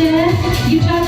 gesture. You try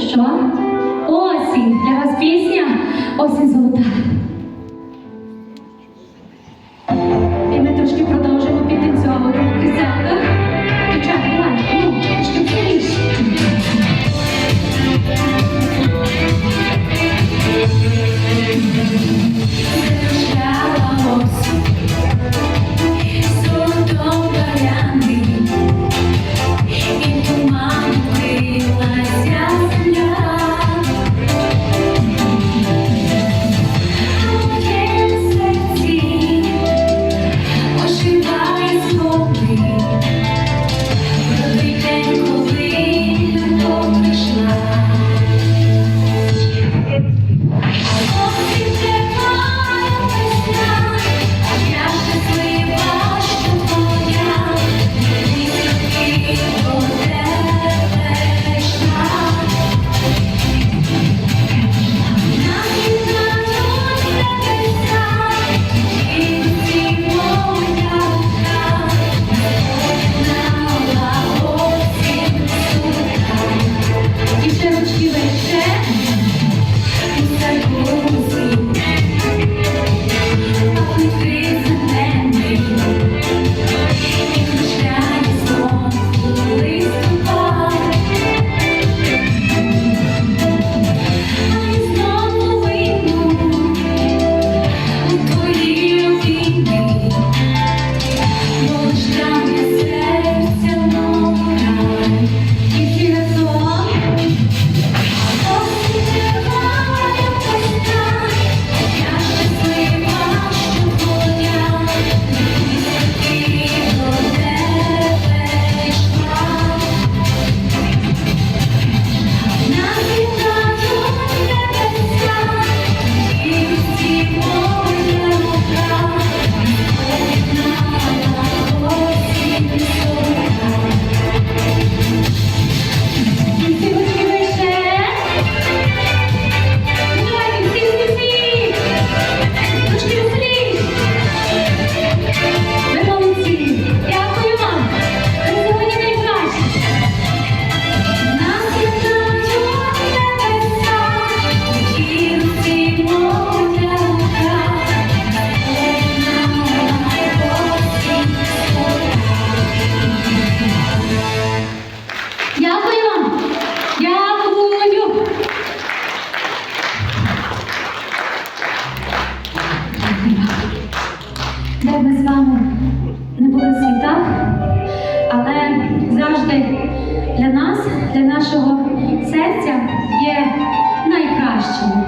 Що? Осінь. Для вас пісня. Осінь золота. завжди для нас, для нашого серця є найкращим.